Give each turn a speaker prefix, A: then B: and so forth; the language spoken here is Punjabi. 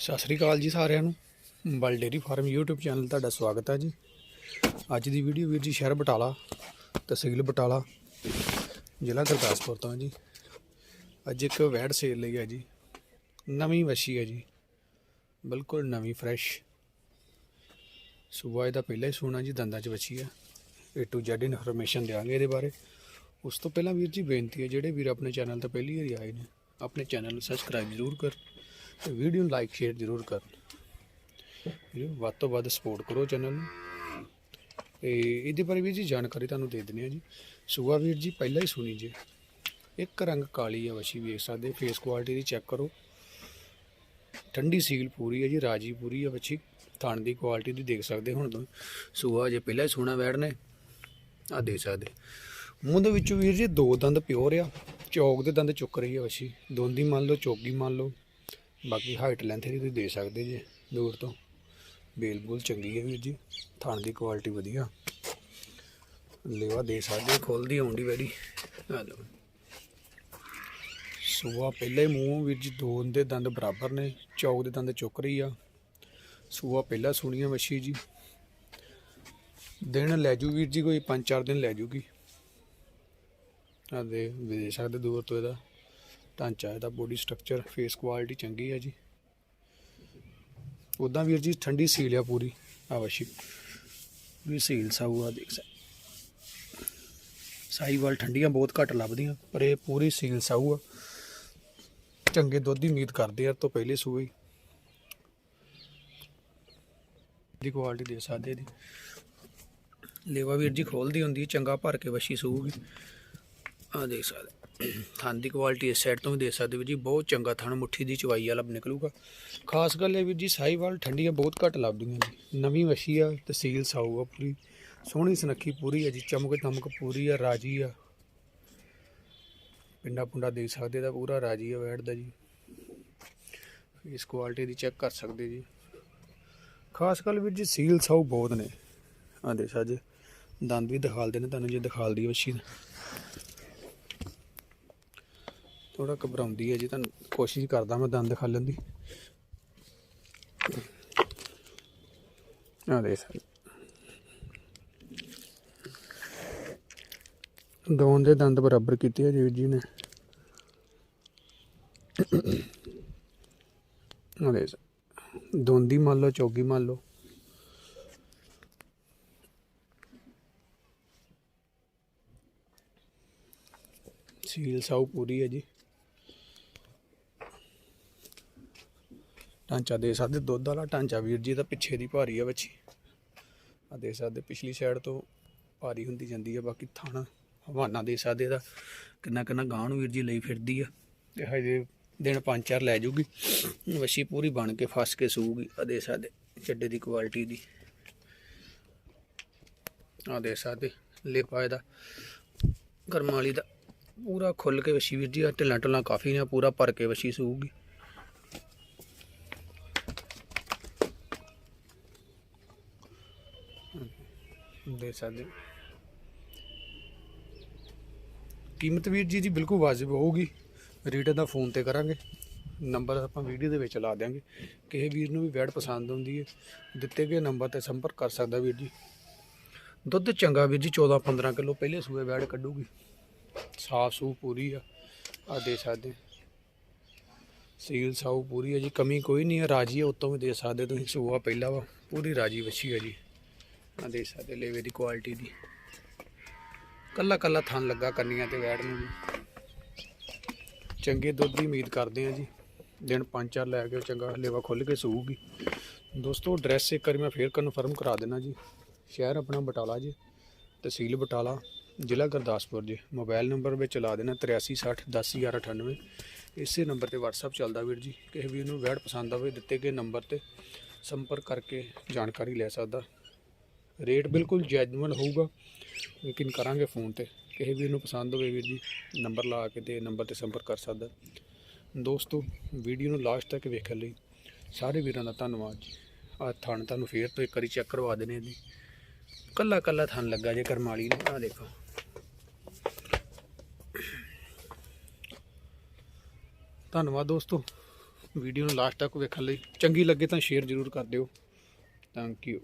A: ਸਤਿ ਸ੍ਰੀ ਅਕਾਲ ਜੀ ਸਾਰਿਆਂ ਨੂੰ। ਬਲ ਡੇਰੀ ਫਾਰਮ YouTube ਚੈਨਲ ਤੁਹਾਡਾ ਸਵਾਗਤ ਹੈ ਜੀ। ਅੱਜ ਦੀ ਵੀਡੀਓ ਵੀਰ ਜੀ ਸ਼ਹਿਰ ਬਟਾਲਾ, ਤਹਿਸੀਲ ਬਟਾਲਾ, ਜ਼ਿਲ੍ਹਾ ਗੁਰਦਾਸਪੁਰ ਤੋਂ ਜੀ। ਅੱਜ ਇੱਕ ਵੈਡ ਸੇਲ ਲਈ ਹੈ ਜੀ। ਨਵੀਂ ਵਸ਼ੀ ਹੈ ਜੀ। ਬਿਲਕੁਲ ਨਵੀਂ ਫਰੈਸ਼ ਸੂਬਾ ਇਹਦਾ ਪਹਿਲਾਂ ਹੀ ਸੋਨਾ ਜੀ, ਦੰਦਾਂ 'ਚ ਵੱਛੀ ਹੈ। ਏ ਟੂ ਜ਼ੈਡ ਇਨਫੋਰਮੇਸ਼ਨ ਦਿਆਂਗੇ ਇਹਦੇ ਬਾਰੇ। ਉਸ ਤੋਂ ਪਹਿਲਾਂ ਵੀਰ ਜੀ ਬੇਨਤੀ ਹੈ, ਜਿਹੜੇ ਵੀਰ ਆਪਣੇ ਚੈਨਲ ਤੇ ਪਹਿਲੀ ਵਾਰੀ ਆਏ ਨੇ, ਆਪਣੇ ਚੈਨਲ ਨੂੰ ਸਬਸਕ੍ਰਾਈਬ ਜ਼ਰੂਰ ਕਰ। ਤੇ ਵੀਡੀਓ ਨੂੰ ਲਾਈਕ ਸ਼ੇਅਰ ਜ਼ਰੂਰ ਕਰਨ ਵੱਧ ਤੋਂ ਵੱਧ ਸਪੋਰਟ ਕਰੋ ਚੈਨਲ ਨੂੰ। ਤੇ ਇਹਦੇ ਬਾਰੇ ਵੀ ਜੀ ਜਾਣਕਾਰੀ ਤੁਹਾਨੂੰ ਦੇ ਦਿੰਦੇ ਆ ਜੀ। ਸੂਆ ਵੀਰ ਜੀ, ਪਹਿਲਾਂ ਹੀ ਸੁਣੀ ਜੀ। ਇੱਕ ਰੰਗ ਕਾਲੀ ਆ ਵਸ਼ੀ, ਵੇਖ ਸਕਦੇ ਫੇਸ ਕੁਆਲਿਟੀ ਦੀ ਚੈੱਕ ਕਰੋ। ਠੰਡੀ ਸੀਲ ਪੂਰੀ ਹੈ ਜੀ, ਰਾਜੀ ਪੂਰੀ ਆ ਵੱਛੀ ਥਣ ਦੀ ਕੁਆਲਿਟੀ ਦੀ ਦੇਖ ਸਕਦੇ ਹੁਣ ਤੋਂ ਸੂਆ ਜੇ ਪਹਿਲਾਂ ਹੀ ਸੋਨਾ ਵੈੜ ਨੇ ਆ ਦੇ ਸਕਦੇ ਮੂੰਹ ਦੇ ਵਿੱਚੋਂ ਵੀਰ ਜੀ, ਦੋ ਦੰਦ ਪਿਓਰ ਆ। ਚੌਕ ਦੇ ਦੰਦ ਚੁੱਕ ਰਹੀ ਆ ਵਸ਼ੀ। ਦੋਂਦੀ ਮੰਨ ਲਓ ਚੌਗੀ ਮੰਨ ਲਓ। ਬਾਕੀ ਹਾਈਟ ਲੈਂਥ ਦੀ ਤੁਸੀਂ ਦੇ ਸਕਦੇ ਜੇ, ਦੂਰ ਤੋਂ। ਬੇਲ ਬੁਲ ਚੰਗੀ ਹੈ ਵੀਰ ਜੀ, ਥਣ ਦੀ ਕੁਆਲਿਟੀ ਵਧੀਆ। ਲੇਵਾ ਦੇ ਸਕਦੇ, ਖੋਲਦੀ ਆਉਂਦੀ ਵੈਰੀ ਆ ਲਓ ਸੂਆ ਪਹਿਲੇ ਮੂੰਹ ਵੀਰ ਜੀ ਦੋ ਦੇ ਦੰਦ ਬਰਾਬਰ ਨੇ, ਚੌਕ ਦੇ ਦੰਦ ਚੁੱਕ ਰਹੀ ਆ। ਸੂਆ ਪਹਿਲਾਂ ਸੁਣੀਆਂ ਮੱਛੀ ਜੀ। ਦਿਨ ਲੈ ਜੂ ਵੀਰ ਜੀ, ਕੋਈ 5-4 ਦਿਨ ਲੈ ਜੂਗੀ। ਆ ਦੇ ਦੇ ਸਕਦੇ ਦੂਰ ਤੋਂ ਇਹਦਾ। ਢਾਂਚਾ ਇਹਦਾ ਬੋਡੀ ਸਟਰਕਚਰ ਫੇਸ ਕੁਆਲਿਟੀ ਚੰਗੀ ਹੈ ਜੀ। ਉਦਾਂ ਵੀਰ ਜੀ, ਠੰਡੀ ਸੀਲ ਆ ਪੂਰੀ। ਆਵਸ਼ੀ ਵੀ ਸੀਲ ਸਾਊ ਆ ਦੇਖ ਸਕਦੇ ਸਾਈਵਾਲ ਠੰਡੀਆਂ ਬਹੁਤ ਘੱਟ ਲੱਭਦੀਆਂ, ਪਰ ਇਹ ਪੂਰੀ ਸੀਲ ਸਾਊ ਆ। ਚੰਗੇ ਦੁੱਧ ਦੀ ਉਮੀਦ ਕਰਦੇ ਆ, ਇਹ ਤੋਂ ਪਹਿਲੇ ਸੂਏ ਦੀ ਕੁਆਲਿਟੀ ਦੇ ਸਕਦੇ ਦੀ। ਲੇਵਾ ਵੀਰ ਜੀ ਖੋਲਦੀ ਹੁੰਦੀ, ਚੰਗਾ ਭਰ ਕੇ ਵਸ਼ੀ ਸੂਗੀ ਆ ਦੇਖ ਸਕਦੇ ਥਣ ਦੀ ਕੁਆਲਿਟੀ ਇਸ ਸਾਈਡ ਤੋਂ ਵੀ ਦੇਖ ਸਕਦੇ ਹੋ ਜੀ, ਬਹੁਤ ਚੰਗਾ ਥਣ, ਮੁੱਠੀ ਦੀ ਚਵਾਈ ਵਾਲਾ ਨਿਕਲੂਗਾ। ਖਾਸ ਗੱਲ ਇਹ ਵੀਰ ਜੀ ਸਾਈਵਾਲ ਠੰਡੀਆਂ ਬਹੁਤ ਘੱਟ ਲੱਭਦੀਆਂ ਜੀ। ਨਵੀਂ ਵਸ਼ੀ ਆ ਤਹਿਸੀਲ ਸਾਊ ਆ ਪੂਰੀ। ਸੋਹਣੀ ਸੁਨੱਖੀ ਪੂਰੀ ਆ ਜੀ, ਚਮਕ ਧਮਕ ਪੂਰੀ ਆ, ਰਾਜੀ ਆ। ਪਿੰਡਾ ਪੁੰਡਾ ਦੇਖ ਸਕਦੇ ਦਾ ਪੂਰਾ ਰਾਜੀ ਆ ਵੈੜ ਦਾ ਜੀ। ਇਸ ਕੁਆਲਿਟੀ ਦੀ ਚੈੱਕ ਕਰ ਸਕਦੇ ਜੀ। ਖਾਸ ਗੱਲ ਵੀਰ ਜੀ ਸੀਲ ਸਾਊ ਬਹੁਤ ਨੇ। ਆ ਦੇ ਸਾਜੇ ਦੰਦ ਵੀ ਦਿਖਾਲਦੇ ਨੇ ਤੁਹਾਨੂੰ, ਜੇ ਦਿਖਾਲਦੀ ਵਸ਼ੀ ਥੋੜਾ ਘਬਰਾਉਂਦੀ ਹੈ ਜੀ, ਤੁਹਾਨੂੰ ਕੋਸ਼ਿਸ਼ ਕਰਦਾ ਮੈਂ ਦੰਦ ਖਾਲਣ ਦੀ। ਆ ਦੇ ਸਕਦੇ ਦੋਵਾਂ ਦੇ ਦੰਦ ਬਰਾਬਰ ਕੀਤੇ ਆ ਜੀ ਨੇ। ਆ ਦੇ ਸਕਦੇ। ਦੋਂਦੀ ਮੰਨ ਲਓ, ਚੌਗੀ ਮੰਨ ਲਓ। ਸੀਲ ਸਾਊ ਪੂਰੀ ਹੈ ਜੀ। ਢਾਂਚਾ ਦੇ ਸਕਦੇ, ਦੁੱਧ ਵਾਲਾ ਢਾਂਚਾ ਵੀਰ ਜੀ ਦਾ ਪਿੱਛੇ ਦੀ ਭਾਰੀ ਆ ਬੱਚੀ। ਆ ਦੇ ਸਕਦੇ, ਪਿਛਲੀ ਸਾਈਡ ਤੋਂ ਭਾਰੀ ਹੁੰਦੀ ਜਾਂਦੀ ਆ, ਬਾਕੀ ਥਾਣਾ ਹਵਾਨਾ ਦੇ ਸਕਦੇ ਦਾ ਕਿੰਨਾ ਕਿੰਨਾ ਗਾਂ ਵੀਰ ਜੀ ਲਈ ਫਿਰਦੀ ਆ। ਤੇ ਹਜੇ ਦਿਨ ਪੰਜ ਚਾਰ ਲੈ ਜੂਗੀ ਵਸ਼ੀ ਪੂਰੀ ਬਣ ਕੇ ਫਸ ਕੇ ਸੂਗੀ ਆ ਦੇ ਸਕਦੇ, ਚੱਡੇ ਦੀ ਕੁਆਲਿਟੀ ਦੀ। ਆ ਦੇ ਸਕਦੇ ਲੇਪਾ ਇਹਦਾ ਗਰਮਾਲੀ ਦਾ, ਪੂਰਾ ਖੁੱਲ ਕੇ ਵਸ਼ੀ ਵੀਰ ਜੀ ਆ ਢਿੱਲਾਂ ਢਿੱਲਾਂ ਕਾਫੀ ਨੇ ਪੂਰਾ ਭਰ ਕੇ ਵਸ਼ੀ ਸੂਗੀ ਦੇ ਸਕਦੇ ਕੀਮਤ ਵੀਰ ਜੀ ਦੀ ਬਿਲਕੁਲ ਵਾਜਿਬ ਹੋਊਗੀ। ਰੇਟ ਦਾ ਫੋਨ ਤੇ ਕਰਾਂਗੇ। ਨੰਬਰ ਆਪਾਂ ਵੀਡੀਓ ਦੇ ਵਿੱਚ ਲਾ ਦਿਆਂਗੇ। ਕਿਸੇ ਵੀਰ ਨੂੰ ਵੀ ਵੈਡ ਪਸੰਦ ਹੁੰਦੀ ਹੈ, ਦਿੱਤੇ ਗਏ ਨੰਬਰ ਤੇ ਸੰਪਰਕ ਕਰ ਸਕਦਾ ਵੀਰ ਜੀ। ਦੁੱਧ ਚੰਗਾ ਵੀਰ ਜੀ 14 15 ਕਿਲੋ ਪਹਿਲੇ ਸੂਏ ਵੈਡ ਕੱਢੂਗੀ। ਸਾਫ਼ ਸੂ ਪੂਰੀ ਆ ਆ ਦੇ ਸਕਦੇ। ਸੀਲ ਸਾਊ ਪੂਰੀ ਹੈ ਜੀ, ਕਮੀ ਕੋਈ ਨਹੀਂ ਹੈ ਰਾਜੀ ਹੈ ਉਤੋਂ ਵੀ ਦੇ ਸਕਦੇ ਤੁਸੀਂ, ਸੂਆ ਪਹਿਲਾ ਵਾ, ਪੂਰੀ ਰਾਜੀ ਵੱਛੀ ਹੈ ਜੀ। ਆ ਦੇ ਸਕਦੇ ਲੇਵੇ ਦੀ ਕੁਆਲਿਟੀ ਦੀ। ਕੱਲਾ ਕੱਲਾ ਥਣ ਲੱਗਾ ਕੰਨੀਆਂ ਤੇ ਵੈੜ ਨੂੰ। ਵੀ ਚੰਗੇ ਦੁੱਧ ਦੀ ਉਮੀਦ ਕਰਦੇ ਆ ਜੀ। ਦਿਨ ਪੰਜ ਚਾਰ ਲੈ ਕੇ ਚੰਗਾ ਲੇਵਾ ਖੁੱਲ ਕੇ ਸੂਗੀ ਦੋਸਤੋ ਐਡਰੈਸ ਇੱਕ ਵਾਰੀ ਮੈਂ ਫੇਰ ਕਨਫਰਮ ਕਰਾ ਦੇਣਾ ਜੀ। ਸ਼ਹਿਰ ਆਪਣਾ ਬਟਾਲਾ ਜੀ, ਤਹਿਸੀਲ ਬਟਾਲਾ, ਜ਼ਿਲ੍ਹਾ ਗੁਰਦਾਸਪੁਰ ਜੀ। ਮੋਬਾਈਲ ਨੰਬਰ ਵਿੱਚ ਲਾ ਦੇਣਾ 8360101198 ਇਸੇ ਨੰਬਰ ਤੇ WhatsApp ਚੱਲਦਾ ਵੀਰ ਜੀ। ਕਿਸੇ ਵੀਰ ਨੂੰ ਵੈਡ ਪਸੰਦ ਆਵੇ, ਦਿੱਤੇ ਗਏ ਨੰਬਰ ਤੇ ਸੰਪਰਕ ਕਰਕੇ ਜਾਣਕਾਰੀ ਲੈ ਸਕਦਾ। ਰੇਟ ਬਿਲਕੁਲ ਜੈਨੂਅਨ ਹੋਊਗਾ ਲੇਕਿਨ ਕਰਾਂਗੇ ਫੋਨ ਤੇ। ਕਿਸੇ ਵੀਰ ਨੂੰ ਪਸੰਦ ਹੋਵੇ ਵੀਰ ਜੀ ਨੰਬਰ ਲਾ ਕੇ ਤੇ ਨੰਬਰ ਤੇ ਸੰਪਰਕ ਕਰ ਸਕਦਾ। ਦੋਸਤੋ ਵੀਡੀਓ ਨੂੰ ਲਾਸਟ ਤੱਕ ਵੇਖਣ ਲਈ ਸਾਰੇ ਵੀਰਾਂ ਦਾ ਧੰਨਵਾਦ ਜੀ। ਆ ਥਣ ਤੁਹਾਨੂੰ ਫੇਰ ਤੋਂ ਇੱਕ ਵਾਰੀ ਚੈੱਕ ਕਰਵਾ ਦੇਣੇ ਜੀ। ਕੱਲਾ ਕੱਲਾ ਥਣ ਲੱਗਾ ਜੇ ਕਰਮਾਲੀ ਨੂੰ। ਆ ਦੇਖੋ। ਧੰਨਵਾਦ ਦੋਸਤੋ। ਵੀਡੀਓ ਨੂੰ ਲਾਸਟ ਤੱਕ ਵੇਖਣ ਲਈ। ਚੰਗੀ ਲੱਗੇ ਤਾਂ ਸ਼ੇਅਰ ਜ਼ਰੂਰ ਕਰ ਦਿਓ। Thank you